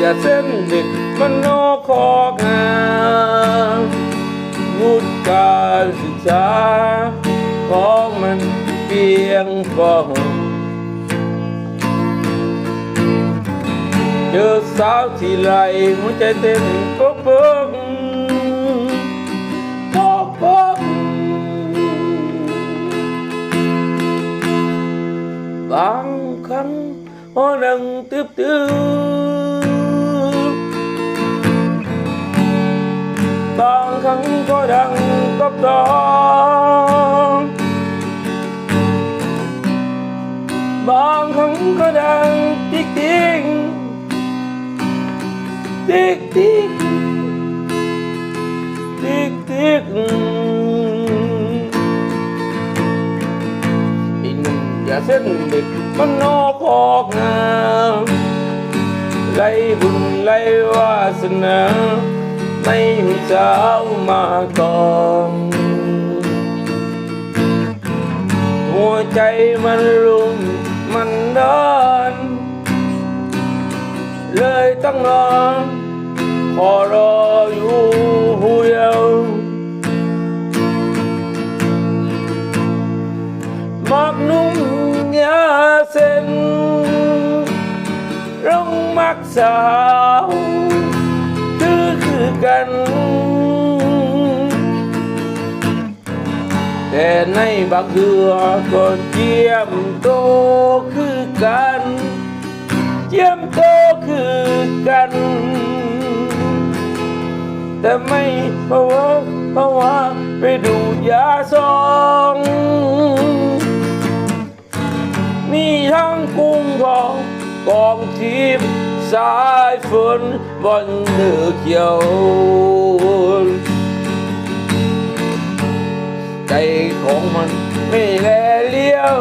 อย่าเส้นเด็กมันนอกคอกงามวุฒิการศึกษาของมันเพียงพอเจอสาวที่ไรหัวใจเต้นปุ๊บปุ๊บปุ๊บปุ๊บบางครั้งหัวดังตึบตึบบ ครั้งก็ดังกบดองบางครั้งก็ดังติ๊กติ๊กติ๊กติ๊กติ๊กติ๊กอีหนุ่มอย่าเส้นเด็กมันนอกออกงามไรบุญไรวาสนา ไม่มีสาวมาก่องหัวใจมันรุมมันดอนเลยต้องนอนขอรออยู่หูเดียวมักนุ่มยาเส้นร้องมักสาว กัน แต่ในบางเดือก็เจียมโตคือกัน เจียมโตคือกัน แต่ไม่เพราะว่าเพราะว่าไปดูยาซองมีทั้งกุ้งทองกองทิพย์ สายฝนบนเนื้อเขียวใจของมันไม่แลเลี้ยว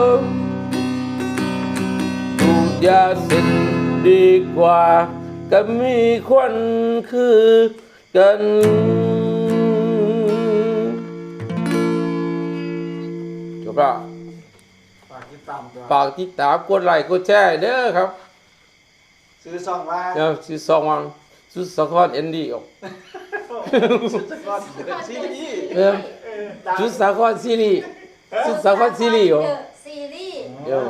ดูดยาเสร็จดีกว่า ก็มีคนคือกันจบละฝากติดตามตัวฝากติดตามกดไลค์กดแชร์เด้อครับ ซื้อซองว่าเดี๋ยวสิสองวันสุดสะคอนเอ็นดีออกซื้อซองเป็นซีรีส์เออเออตามสุดสะคอนซีรีส์สุดสะคอนซีรีส์เหรอเดอะซีรีส์เดี๋ยว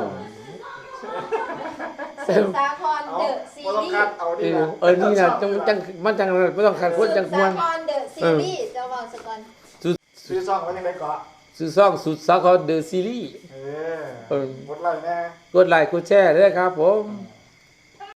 สุดสาครเอาเดอะซีบ่ต้องรีคัดส์เอาเอดีอนะเออนี่นะจังจังมันจังไม่ต้องขัดคนจังควรสุดสาครเดอะซีรีส์จะบอกสกอนสุดซื้อซองไว้ยังไงเกาะสุดสองสุดสะคอนเดอะซีรีส์เอเอออหมดเลยแน่กดไลค์กดแชร์ด้วยครับผมอืม